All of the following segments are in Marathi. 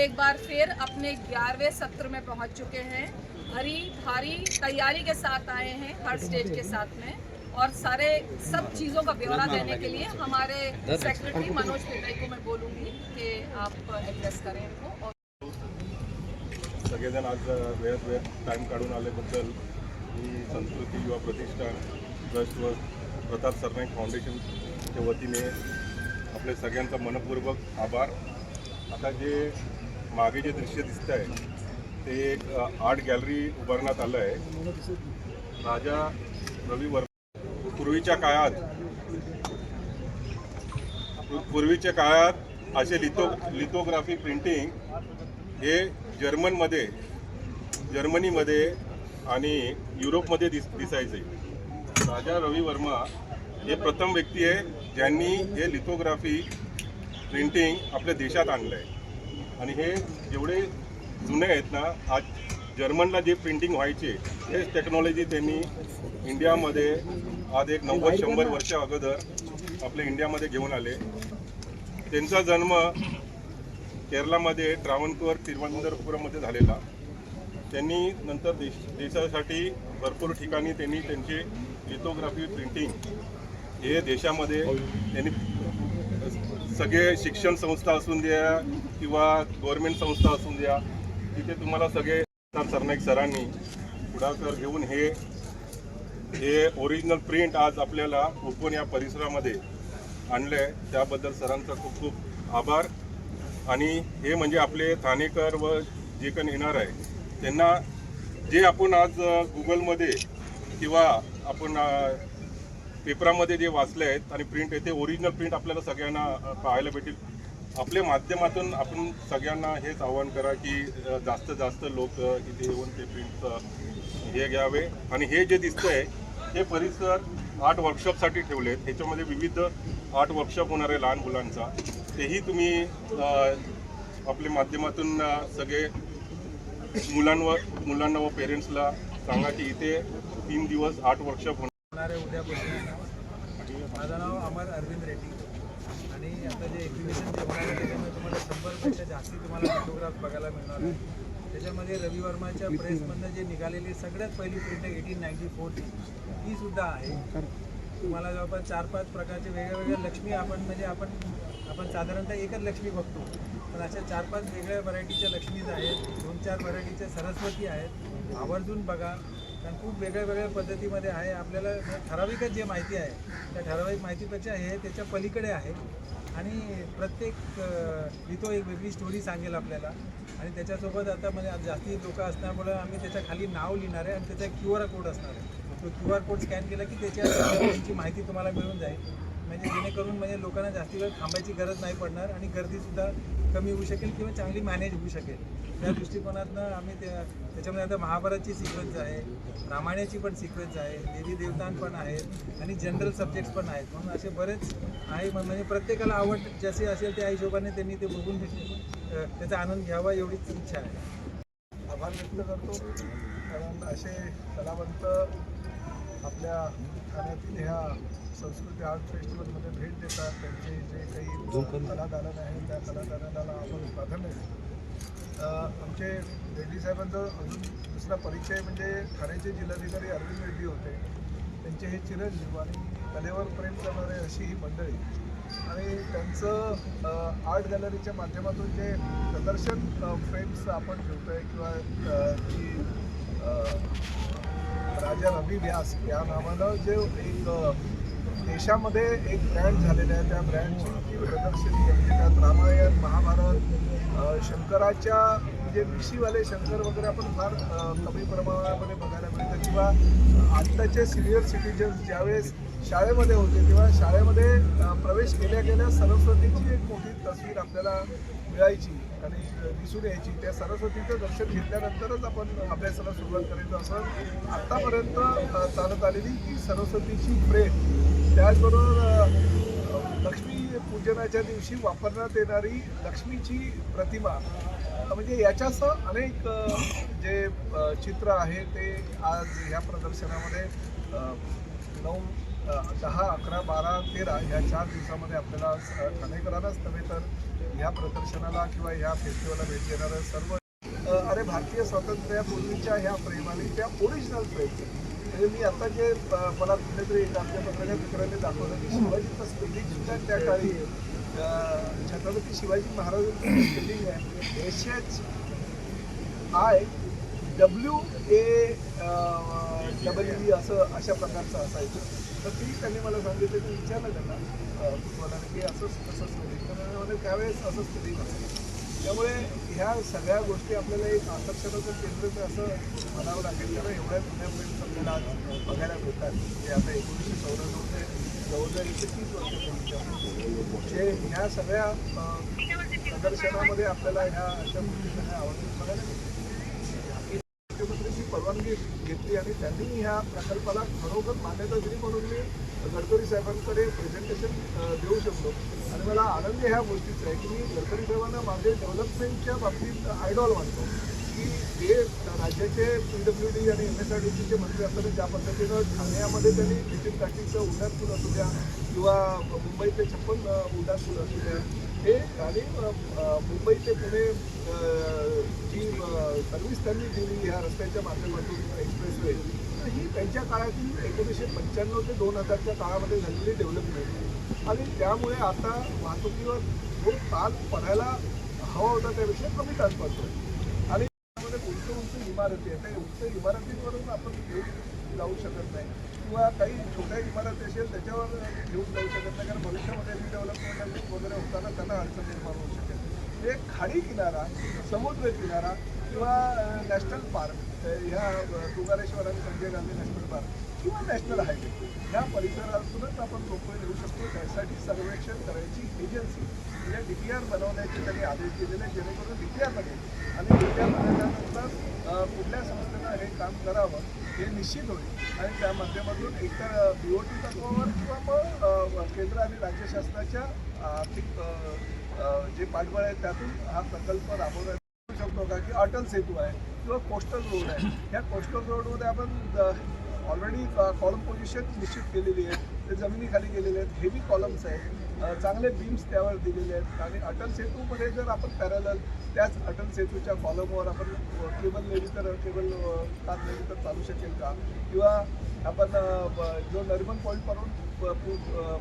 एक बार फिर अपने ग्यारहवें सत्र में पहुँच चुके हैं। भरी भारी तैयारी के साथ आए हैं हर स्टेज के साथ में। और सारे सब चीज़ों का ब्यौरा देने के लिए हमारे सेक्रेटरी मनोज पिल्लई को मैं बोलूँगी कि आप एड्रेस करें इनको और सगळेजण आज वेळात वेळ टाईम काढून आल्याबद्दल मी संस्कृती युवा प्रतिष्ठान ट्रस्ट व प्रताप सरनाईक फाउंडेशनच्या वतीने आपले सगळ्यांचा मनपूर्वक आभार. आता जे मागे जे दृश्य दिसत आहे ते एक आर्ट गॅलरी उभारण्यात आलं आहे राजा रवी वर्मा पूर्वीच्या काळात पूर्वीच्या काळात असे लिथो लिथोग्राफी प्रिंटिंग हे जर्मनमध्ये जर्मनीमध्ये आणि युरोपमध्ये दिस दिसायचे. राजा रवी वर्मा हे प्रथम व्यक्ती आहे ज्यांनी हे लिथोग्राफी प्रिंटिंग आपल्या देशात आणलं आहे आणि हे जेवढे जुने आहेत ना आज जर्मनला जे प्रिंटिंग व्हायचे हेच टेक्नॉलॉजी त्यांनी इंडियामध्ये आज एक नव्वद शंभर वर्ष अगोदर आपल्या इंडियामध्ये घेऊन आले. त्यांचा जन्म केरळामध्ये ट्रावणकोर तिरुवनंतपुरममध्ये झालेला. त्यांनी नंतर देश देशासाठी भरपूर ठिकाणी त्यांनी त्यांची लिथोग्राफी प्रिंटिंग हे देशामध्ये त्यांनी सगळे शिक्षण संस्था असून द्या किंवा गव्हर्मेंट संस्था असून द्या तिथे तुम्हाला सगळे सरनाईक सरांनी पुढाकार घेऊन हे हे ओरिजिनल प्रिंट आज आपल्याला कोकण या परिसरामध्ये आणलं आहे त्याबद्दल सरांचा खूप खूप आभार. आणि हे म्हणजे आपले ठाणेकर व जे काही येणार आहे त्यांना जे आपण आज गुगलमध्ये किंवा आपण पेपरामध्ये जे वाचले आहेत आणि प्रिंट आहे ते ओरिजिनल प्रिंट आपल्याला सगळ्यांना पाहायला भेटेल. आपल्या माध्यमातून आपण सगळ्यांना हेच आवाहन करा की जास्त जास्त लोक इथे येऊन ते प्रिंटचं हे घ्यावे. आणि हे जे दिसतंय हे परिसर आर्ट वर्कशॉपसाठी ठेवले आहेत ह्याच्यामध्ये विविध आर्ट वर्कशॉप होणार आहे लहान मुलांचा. तेही तुम्ही आपल्या माध्यमातून सगळे मुलांवर मुलांना व पेरेंट्सला सांगा की इथे तीन दिवस आर्ट वर्कशॉप होणार आहे उद्यापासून माझं नाव अमर अरविंद रेड्डी. आणि आता जे एक्झिबिशन जे होणार आहे त्याच्यामध्ये तुम्हाला शंभरपेक्षा जास्ती तुम्हाला फोटोग्राफ बघायला मिळणार आहे. त्याच्यामध्ये रवी वर्माच्या प्रेसमधनं जे निघालेली सगळ्यात पहिली प्रिंट एटीन नाईन्टी फोरची ती सुद्धा आहे. तुम्हाला जवळपास चार पाच प्रकारचे वेगळ्या वेगळ्या लक्ष्मी आपण म्हणजे आपण आपण साधारणतः एकच लक्ष्मी बघतो. पण अशा चार पाच वेगळ्या व्हरायटीच्या लक्ष्मीज आहेत. दोन चार व्हरायटीच्या सरस्वती आहेत. आवर्जून बघा. कारण खूप वेगळ्या वेगळ्या पद्धतीमध्ये आहे. आपल्याला ठराविकच जे माहिती आहे त्या ठराविक माहितीपेक्षा हे त्याच्या पलीकडे आहे. आणि प्रत्येक लिथो एक वेगळी स्टोरी सांगेल आपल्याला. आणि त्याच्यासोबत आता म्हणजे जास्ती लोक असल्यामुळे आम्ही त्याच्याखाली नाव लिहिणार आहे आणि त्याचा क्यू आर कोड असणार आहे. तो क्यू आर कोड स्कॅन केला की त्याच्या माहिती तुम्हाला मिळून जाईल. म्हणजे जेणेकरून म्हणजे लोकांना जास्ती वेळ थांबायची गरज नाही पडणार आणि गर्दीसुद्धा कमी होऊ शकेल किंवा चांगली मॅनेज होऊ शकेल. त्या दृष्टिकोनातनं आम्ही त्या त्याच्यामध्ये आता महाभारतची सिक्वेन्स आहे रामायणाची पण सिक्वेन्स आहे देवी देवतान पण आहेत आणि जनरल सब्जेक्ट्स पण आहेत. म्हणून असे बरेच आहे म्हणजे प्रत्येकाला आवड जसे असेल त्या हिशोबाने त्यांनी ते बघून त्याचा आनंद घ्यावा एवढीच इच्छा आहे. आभार व्यक्त करतो. कारण असे कलावंत आपल्या ठाण्यातील ह्या संस्कृती आर्ट फेस्टिवलमध्ये भेट देतात. त्यांचे जे काही कलादालन आहे त्या कलादालनाला आपण प्राधान्य देतो. आमचे रेड्डी साहेबांचा अजून दुसरा परिचय म्हणजे ठाण्याचे जिल्हाधिकारी अरविंद रेड्डी होते. त्यांचे हे चिरंजीव आणि कलेवर प्रेम करणारे अशी ही मंडळी. आणि त्यांचं आर्ट गॅलरीच्या माध्यमातून जे प्रदर्शन फ्रेम्स आपण ठेवतोय किंवा अ, जी राजा रवी व्यास या नावानं जे एक देशामध्ये एक ब्रँड झालेलं आहे. त्या ब्रँडची ती प्रदर्शनी आहे. म्हणजे त्यात रामायण महाभारत शंकराच्या म्हणजे ऋषीवाले शंकर वगैरे आपण फार कमी प्रमाणामध्ये बघायला मिळतं. किंवा आत्ताचे सिनियर सिटीजन्स ज्यावेळेस शाळेमध्ये होते तेव्हा शाळेमध्ये प्रवेश केल्या गेल्या सरस्वतीची एक मोठी तस्वीर आपल्याला मिळायची. आणि दिसून यायची. त्या सरस्वतीचं दर्शन घेतल्यानंतरच आपण अभ्यासाला सुरुवात करायचं असं आत्तापर्यंत चालत आलेली ही सरस्वतीची प्रेम. त्याचबरोबर लक्ष्मी पूजनाच्या दिवशी वापरण्यात येणारी लक्ष्मीची प्रतिमा. म्हणजे याच्यासह अनेक जे चित्र आहे ते आज ह्या प्रदर्शनामध्ये नऊ दहा अकरा बारा तेरा ह्या चार दिवसामध्ये आपल्याला ठाणेकरांनाच नव्हे तर ह्या प्रदर्शनाला किंवा ह्या फेस्टिवलला भेट देणारं सर्व अरे भारतीय स्वातंत्र्यापूर्वीच्या ह्या फ्रेम आणि त्या ओरिजिनल फ्रेम म्हणजे मी आता जे मला कुठेतरी आपल्या आमच्या पत्रकार मित्रांनी दाखवलं की शिवाजीचं स्पेलिंग सुद्धा त्या काळी छत्रपती शिवाजी महाराजांचं स्पेलिंग आहे. S H I W A double E असं अशा प्रकारचं असायचं. तर ती त्यांनी मला सांगितलं की विचारलं त्यांना अ, की असंच तसंच स्पेलिंग तर त्यावेळेस असं स्पेलिंग असेल त्यामुळे ह्या सगळ्या गोष्टी आपल्याला एक आकर्षणाचं केंद्र तर असं म्हणावं लागेल. कारण एवढ्या जुन्या फ्रेम्स आपल्याला आज बघायला मिळतात. जे आता एकोणीसशे चौऱ्याण्णव ते जवळजवळ एकशे तीस वर्षापूर्वीच्या जे ह्या सगळ्या प्रदर्शनामध्ये आपल्याला ह्या अशा गोष्टी सगळ्या आवडून बघायला मिळतात. परवानगी घेतली आणि त्यांनी ह्या प्रकल्पाला खरोखर मान्यता दिली म्हणून मी गडकरी साहेबांकडे प्रेझेंटेशन देऊ शकलो आणि मला आनंद ह्या गोष्टीचा आहे की मी गडकरी साहेबांना माझे डेव्हलपमेंटच्या बाबतीत आयडॉल मानतो. की ते राज्याचे पी डब्ल्यू डी आणि एम एस आर डी सीचे मंत्री असताना ज्या पद्धतीनं ठाण्यामध्ये त्यांनी नितीन काटीचं उड्डाण असू द्या किंवा मुंबईचे छप्पन उड्डाण असू द्या हे आणि मुंबई ते पुणे जी सर्व्हिस त्यांनी दिली ह्या रस्त्याच्या माध्यमातून एक्सप्रेसवे तर ही त्यांच्या काळातील एकोणीसशे पंच्याण्णव ते दोन हजारच्या काळामध्ये झालेली डेव्हलपमेंट आणि त्यामुळे आता वाहतुकीवर जो ताण पडायला हवा होता त्यापेक्षा कमी ताण पडतो आणि त्यामध्ये उंच उंच इमारती आहे त्या उंच इमारतींवरून आपण घेऊन जाऊ शकत नाही. किंवा काही छोट्या इमारती असेल त्याच्यावर घेऊन जाऊ शकत नाही. कारण भविष्यामध्ये डेव्हलपमेंट वगैरे होताना त्यांना अडचण निर्माण होऊ शकेल. एक खाडी किनारा समुद्र किनारा किंवा नॅशनल पार्क ह्या अ, आणि संजय गांधी नॅशनल पार्क किंवा नॅशनल हायवे ह्या परिसरातूनच आपण लोक येऊ शकतो. त्यासाठी सर्वेक्षण करायची एजन्सी म्हणजे डी पी आर बनवण्याचे त्यांनी आदेश दिलेले जेणेकरून डी पी आर बनेल. आणि डी पी आर बनवल्यानंतर कुठल्या संस्थेनं हे काम करावं हे निश्चित होईल. आणि त्या माध्यमातून एकतर बी ओ टी तत्वावर किंवा मग केंद्र आणि राज्य शासनाच्या आर्थिक जे पाठबळ आहे त्यातून हा प्रकल्प राबवण्यात शकतो. का की अटल सेतू आहे. किंवा कोस्टल रोड आहे. ह्या कोस्टल रोडमध्ये आपण ऑलरेडी कॉलम पोझिशन निश्चित केलेली आहे ते जमिनीखाली गेलेले आहेत. हेवी कॉलम्स आहेत चांगले बीम्स त्यावर दिलेले आहेत. आणि अटल सेतूमध्ये जर आपण पॅरल त्याच अटल सेतूच्या कॉलमवर आपण केबल नेली तर केबल तार नेली तर चालू शकेल का? किंवा आपण जो नरिमन पॉईंटपासून प-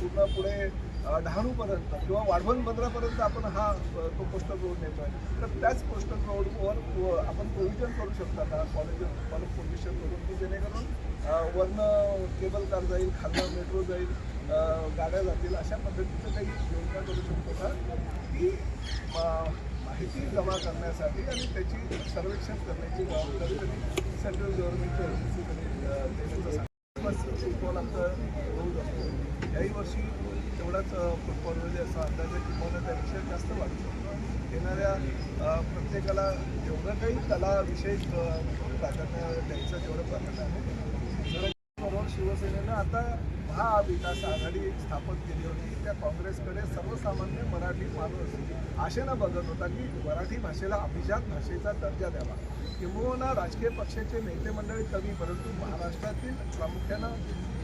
पूर्ण पुढे डहाणूपर्यंत किंवा वाढवण बंदरापर्यंत आपण हा तो कोस्टल रोड नेतो आहे तर त्याच कोस्टल रोडवर आपण प्रोव्हिजन करू शकता का? कॉलेज कॉलेज प्रोव्हिजन करून की जेणेकरून वरनं केबल कार जाईल खालनं मेट्रो जाईल गाड्या जातील अशा पद्धतीचं काही योजना करू शकतो का? की माहिती जमा करण्यासाठी आणि त्याची सर्वेक्षण करण्याची जबाबदारी त्यांनी सेंट्रल गव्हर्नमेंटच्या एजन्सीकडे अ, देण्याचं सांगितलं. बस फुटबॉल आमचं रोज असतो. याही वर्षी तेवढाच फुटबॉल म्हणजे असा अंदाजे किंवा त्यापेक्षा जास्त वाढतो. येणाऱ्या प्रत्येकाला जेवढं काही कला विषय प्राधान्य द्यायचं तेवढं प्राधान्य आहे. बरोबर शिवसेनेनं आता महाविकास आघाडी स्थापन केली होती. त्या काँग्रेसकडे सर्वसामान्य मराठी माणूस आशेनं बघत होता की मराठी भाषेला अभिजात भाषेचा दर्जा द्यावा. किंबहुना राजकीय पक्षाचे नेते मंडळी कमी परंतु महाराष्ट्रातील प्रामुख्यानं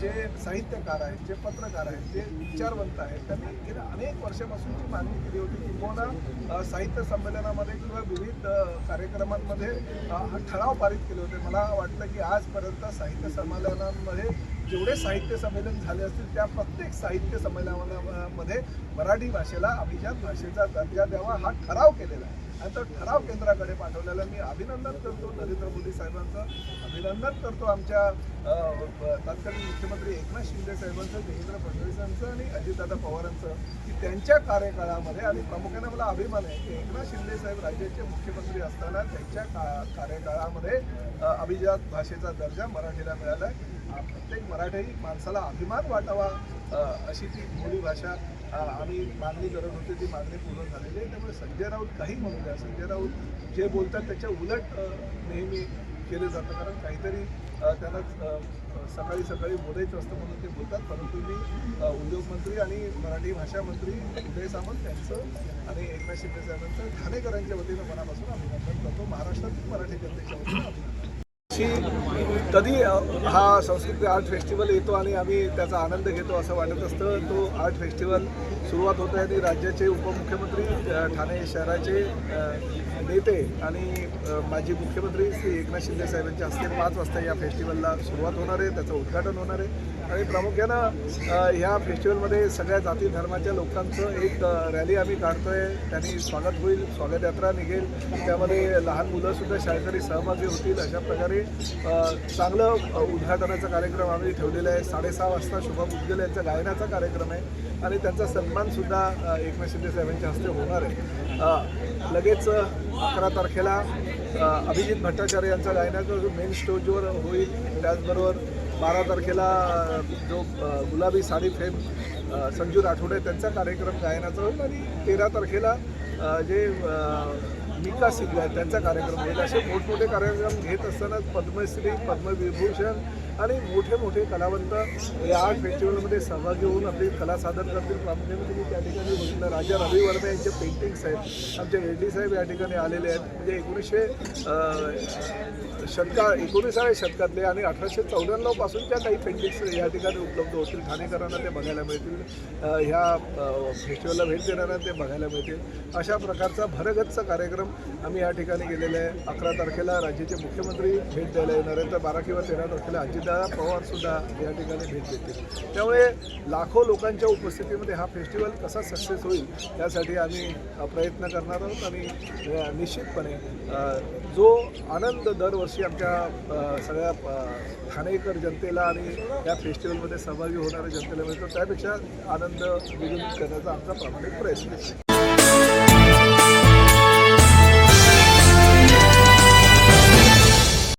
जे साहित्यकार आहेत जे पत्रकार आहेत जे विचारवंत आहेत त्यांनी गेल्या अनेक वर्षापासूनची मागणी केली होती किंबहुना साहित्य संमेलनामध्ये किंवा विविध कार्यक्रमांमध्ये ठराव पारित केले होते. मला वाटतं की आजपर्यंत साहित्य संमेलनांमध्ये जेवढे साहित्य संमेलन झाले असतील त्या प्रत्येक साहित्य संमेलनामध्ये मराठी भाषेला अभिजात भाषेचा दर्जा द्यावा हा ठराव केलेला आहे. आणि तो ठराव केंद्राकडे पाठवलेला मी अभिनंदन करतो नरेंद्र मोदी साहेबांचं. अभिनंदन करतो आमच्या तत्कालीन मुख्यमंत्री एकनाथ शिंदे साहेबांचं देवेंद्र फडणवीसांचं आणि अजितदादा पवारांचं की त्यांच्या कार्यकाळामध्ये आणि प्रामुख्याने मला अभिमान आहे की एकनाथ शिंदे साहेब राज्याचे मुख्यमंत्री असताना त्यांच्या का कार्यकाळामध्ये अभिजात भाषेचा दर्जा मराठीला मिळाला. आहे प्रत्येक मराठी माणसाला अभिमान वाटावा अशी ती बोली भाषा आम्ही मागणी करत होते ती मागणी पूर्ण झालेली आहे. त्यामुळे संजय राऊत काही म्हणू द्या. संजय राऊत जे बोलतात त्याच्या उलट नेहमी केले जातं कारण काहीतरी त्यांना सकाळी सकाळी बोलायचं असतं म्हणून ते बोलतात. परंतु मी उद्योगमंत्री आणि मराठी भाषा मंत्री उदय सामंत यांचं आणि एकनाथ शिंदे साहेबांचं ठाणेकरांच्या वतीनं मनापासून अभिनंदन करतो. महाराष्ट्रातील मराठी जनतेच्या वतीनं अभिनंदन. वर्षी कधी हा संस्कृती आर्ट फेस्टिवल येतो आणि आम्ही त्याचा आनंद घेतो असं वाटत असतं. तो आर्ट फेस्टिवल सुरुवात होत आहे ती राज्याचे उपमुख्यमंत्री ठाणे शहराचे नेते आणि माजी मुख्यमंत्री श्री एकनाथ शिंदे साहेबांच्या हस्ते पाच वाजता या फेस्टिवलला सुरुवात होणार आहे त्याचं उद्घाटन होणार आहे. आणि प्रामुख्यानं ह्या फेस्टिवलमध्ये सगळ्या जाती धर्माच्या लोकांचं एक रॅली आम्ही काढतो आहे त्यांनी स्वागत होईल स्वागत यात्रा निघेल. त्यामध्ये लहान मुलंसुद्धा शाळकरी सहभागी होतील अशा प्रकारे चांगलं उद्घाटनाचा कार्यक्रम आम्ही ठेवलेला आहे. साडेसहा वाजता शुभम उद्गल यांचा गायनाचा कार्यक्रम आहे. आणि त्यांचा सन्मानसुद्धा अ, एकनाथ शिंदे साहेबांच्या हस्ते होणार आहे. लगेच अकरा तारखेला अभिजित भट्टाचार्य यांचा गायनाचा जो मेन स्टेजवर होईल त्याचबरोबर बारा तारखेला जो गुलाबी साडी फेम संजू राठोडे त्यांचा कार्यक्रम गायनाचा होईल आणि तेरा तारखेला जे मिका सिंग आहेत त्यांचा कार्यक्रम होईल. असे मोठमोठे कार्यक्रम घेत असताना पद्मश्री पद्मविभूषण आणि मोठे मोठे कलावंत या आर्ट फेस्टिवलमध्ये सहभागी होऊन आपली कला सादर करतील. प्रामुख्याने तुम्ही त्या ठिकाणी बघितलं राजा रवी वर्मा यांचे पेंटिंग्स आहेत. आमचे रेड्डी साहेब या ठिकाणी आलेले आहेत. म्हणजे एकोणीसशे शतका एकोणीसाव्या शतकातले आणि अठराशे चौऱ्याण्णवपासून पासूनच्या काही पेंटिंग्स या ठिकाणी उपलब्ध होतील. ठाणेकरांना ते बघायला मिळतील. ह्या फेस्टिवलला भेट देणाऱ्यांना ते बघायला मिळतील. अशा प्रकारचा भरगच्च कार्यक्रम आम्ही या ठिकाणी गेलेला आहे. अकरा तारखेला राज्याचे मुख्यमंत्री भेट द्यायला येणार आहेत. तर बारा किंवा तेरा तारखेला अजितदादा पवारसुद्धा या ठिकाणी भेट देतील. त्यामुळे लाखो लोकांच्या उपस्थितीमध्ये हा फेस्टिवल कसा सक्सेस होईल यासाठी आम्ही प्रयत्न करणार आहोत आणि निश्चितपणे जो आनंद दरवर्षी आमच्या सगळ्या ठाणेकर जनतेला आणि या फेस्टिवलमध्ये सहभागी होणाऱ्या जनतेला मिळतो. त्यापेक्षा आनंद द्विगुणित करण्याचा आमचा प्रामाणिक प्रयत्न आहे.